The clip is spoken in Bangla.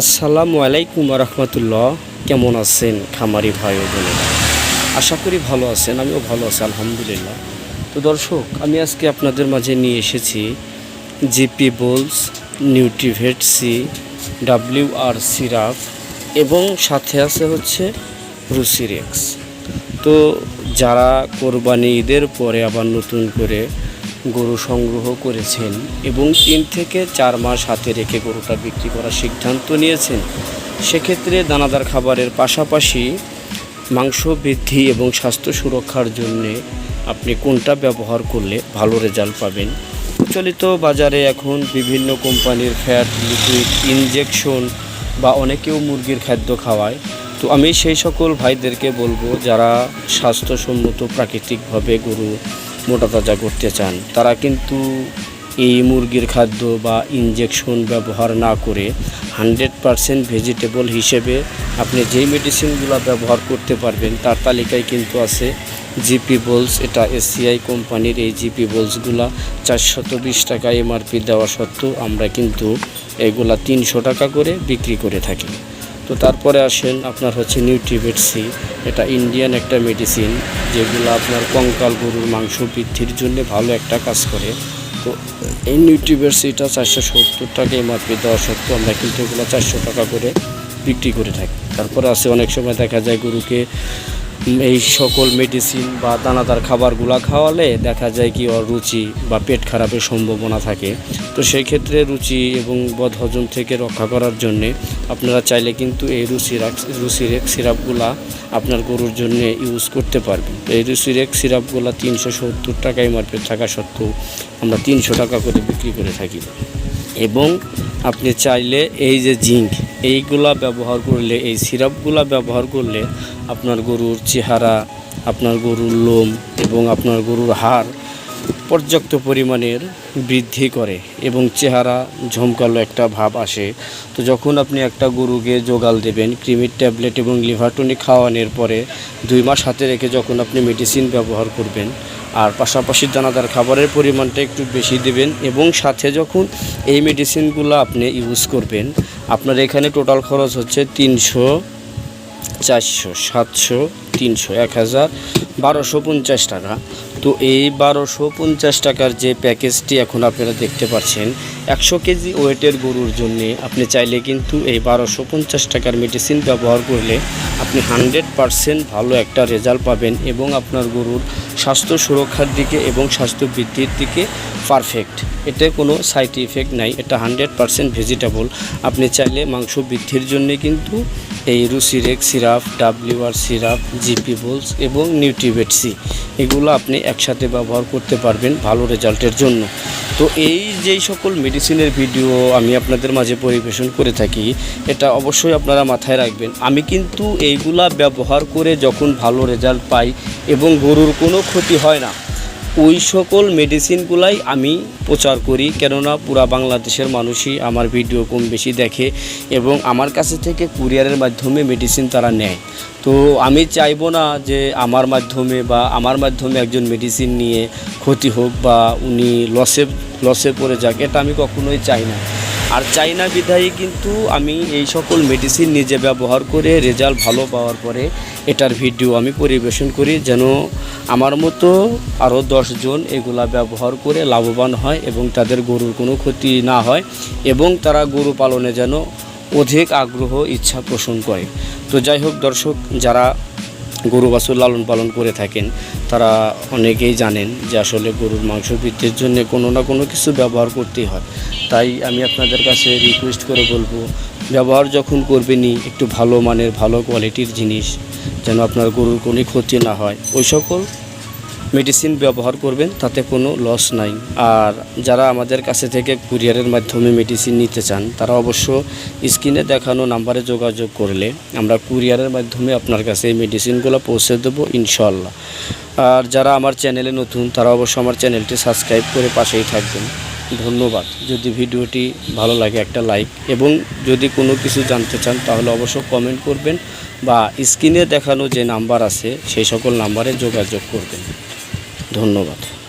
আসসালামু আলাইকুম রহমতুল্লাহ কেমন আছেন খামারি ভাই ও বোনেরা? আশা করি ভালো আছেন, আমিও ভালো আছি, আলহামদুলিল্লাহ। তো দর্শক, আমি আজকে আপনাদের মাঝে নিয়ে এসেছি GP bolus Nutrivet C W R syrup এবং সাথে আছে হচ্ছে রুসিরেক্স তো যারা কোরবানি ঈদের পরে আবার নতুন করে গরু সংগ্রহ করেছেন এবং তিন থেকে চার মাস হাতে রেখে গরুটা বিক্রি করার সিদ্ধান্ত নিয়েছেন। সেক্ষেত্রে দানাদার খাবারের পাশাপাশি মাংস বৃদ্ধি এবং স্বাস্থ্য সুরক্ষার জন্যে আপনি কোনটা ব্যবহার করলে ভালো রেজাল্ট পাবেন? প্রচলিত বাজারে এখন বিভিন্ন কোম্পানির ফ্যাট, লিকুইড, ইনজেকশন বা অনেকেও মুরগির খাদ্য খাওয়ায়। তো আমি সেই সকল ভাইদেরকে বলব যারা স্বাস্থ্যসম্মত প্রাকৃতিকভাবে গরু মোটা তাজা করতে চান, তারা কিন্তু এই মুরগির খাদ্য বা ইঞ্জেকশন ব্যবহার না করে হান্ড্রেড পারসেন্ট ভেজিটেবল হিসেবে আপনি যেই মেডিসিনগুলো ব্যবহার করতে পারবেন, তার তালিকায় কিন্তু আছে জিপি বোলস এটা এসিআই কোম্পানির এই জিপি বোলসগুলা চারশত বিশ টাকা এমআরপি দেওয়া সত্ত্বেও আমরা কিন্তু এগুলা তিনশো টাকা করে বিক্রি করে থাকি। তো তারপরে আসেন আপনার হচ্ছে নিউট্রিভেট সি এটা ইন্ডিয়ান একটা মেডিসিন যেগুলো আপনার কঙ্কাল গরুর মাংস বৃদ্ধির জন্য ভালো একটা কাজ করে। তো এই নিউট্রিভেট সিটা চারশো সত্তর টাকা এমআরপি দেওয়া সত্ত্বেও আমরা কিন্তু এগুলো চারশো টাকা করে বিক্রি করে থাকি। তারপরে আছে অনেক সময় দেখা যায় গরুকে এই সকল মেডিসিন বা দানাদার খাবারগুলো খাওয়ালে দেখা যায় কি ওর রুচি বা পেট খারাপের সম্ভাবনা থাকে। তো সেই ক্ষেত্রে রুচি এবং বদ হজম থেকে রক্ষা করার জন্যে আপনারা চাইলে কিন্তু এই রুচিরাক, রুচিরেক সিরাপগুলা আপনার গরুর জন্য ইউজ করতে পারবেন। এই রুচিরেক সিরাপগুলা তিনশো সত্তর টাকায় মার্কেট থাকা সত্ত্বেও আমরা তিনশো টাকা করে বিক্রি করে থাকি। এবং আপনি চাইলে এই যে জিঙ্ক এইগুলা ব্যবহার করলে, এই সিরাপগুলা ব্যবহার করলে আপনার গরুর চেহারা, আপনার গরুর লোম এবং আপনার গরুর হাড় পর্যাপ্ত পরিমাণের বৃদ্ধি করে এবং চেহারা ঝমকালো একটা ভাব আসে। তো যখন আপনি একটা গরুকে জোগাল দেবেন, ক্রিমির ট্যাবলেট এবং লিভারটনিক খাওয়ানোর পরে দুই মাস হাতে রেখে যখন আপনি মেডিসিন ব্যবহার করবেন, আর পাশাপাশি দানাদার খাবারের পরিমাণটা একটু বেশি দেবেন এবং সাথে যখন এই মেডিসিনগুলো আপনি ইউজ করবেন আপনার এখানে টোটাল খরচ হচ্ছে তিনশো, চারশো, সাতশো, তিনশো, এক হাজার বারোশো পঞ্চাশ টাকা। তো এই বারোশো পঞ্চাশ টাকার যে প্যাকেজটি এখন আপনারা দেখতে পাচ্ছেন একশো কেজি ওয়েটের গরুর জন্যে আপনি চাইলে কিন্তু এই বারোশো পঞ্চাশ টাকার মেডিসিন ব্যবহার করলে আপনি হানড্রেড পারসেন্ট ভালো একটা রেজাল্ট পাবেন এবং আপনার গরুর স্বাস্থ্য সুরক্ষার দিকে এবং স্বাস্থ্য বৃদ্ধির দিকে পারফেক্ট এতে কোনো সাইড ইফেক্ট নাই, এটা হানড্রেড পারসেন্ট ভেজিটেবল আপনি চাইলে মাংস বৃদ্ধির জন্যে কিন্তু এই রুসিরেক syrup WR syrup GP bolus এবং নিউট্রিবেট সি এগুলো আপনি একসাথে ব্যবহার করতে পারবেন ভালো রেজাল্টের জন্য। তো এই যেই সকল মেডিসিনের ভিডিও আমি আপনাদের মাঝে পরিবেশন করে থাকি, এটা অবশ্যই আপনারা মাথায় রাখবেন। আমি কিন্তু এইগুলা ব্যবহার করে যখন ভালো রেজাল্ট পাই এবং গরুর কোনো ক্ষতি হয় না। ওই সকল মেডিসিনগুলাই আমি প্রচার করি, কেননা পুরা বাংলাদেশের মানুষই আমার ভিডিও কম বেশি দেখে এবং আমার কাছে থেকে কুরিয়ারের মাধ্যমে মেডিসিন তারা নেয়। তো আমি চাইব না যে আমার মাধ্যমে বা আমার মাধ্যমে একজন মেডিসিন নিয়ে ক্ষতি হোক বা উনি লসে লসে পড়ে যাক, এটা আমি কখনোই চাই না। আর চাইনা বিধায়ী কিন্তু আমি এই সকল মেডিসিন নিজে ব্যবহার করে রেজাল্ট ভালো পাওয়ার পরে এটার ভিডিও আমি পরিবেশন করি যেন আমার মতো আরও দশজন এগুলা ব্যবহার করে লাভবান হয় এবং তাদের গরুর কোনো ক্ষতি না হয় এবং তারা গরু পালনে যেন অধিক আগ্রহ, ইচ্ছা পোষণ করে। তো যাই হোক দর্শক, যারা গরু বাছুর লালন পালন করে থাকেন। তারা অনেকেই জানেন যে আসলে গরুর মাংস বৃদ্ধির জন্য কোনো না কোনো কিছু ব্যবহার করতেই হয়। তাই আমি আপনাদের কাছে রিকোয়েস্ট করে বলব, ব্যবহার যখন করবেনই একটু ভালো মানের, ভালো কোয়ালিটির জিনিস, যেন আপনার গরুর কোনো ক্ষতি না হয়। ওই সকল মেডিসিন ব্যবহার করবেন, তাতে কোনো লস নাই। আর যারা আমাদের কাছে থেকে কুরিয়ারের মাধ্যমে মেডিসিন নিতে চান, তারা অবশ্য স্ক্রিনে দেখানো নাম্বারে যোগাযোগ করলে আমরা কুরিয়ারের মাধ্যমে আপনার কাছে এই মেডিসিনগুলো পৌঁছে দেবো ইনশাল্লাহ আর যারা আমার চ্যানেলে নতুন, তারা অবশ্য আমার চ্যানেলটি সাবস্ক্রাইব করে পাশেই থাকবেন। ধন্যবাদ। যদি ভিডিওটি ভালো লাগে, একটা লাইক এবং যদি কোনো কিছু জানতে চান, তাহলে অবশ্য কমেন্ট করবেন বা স্ক্রিনে দেখানো যে নাম্বার আছে, সেই সকল নাম্বারে যোগাযোগ করবেন। ধন্যবাদ।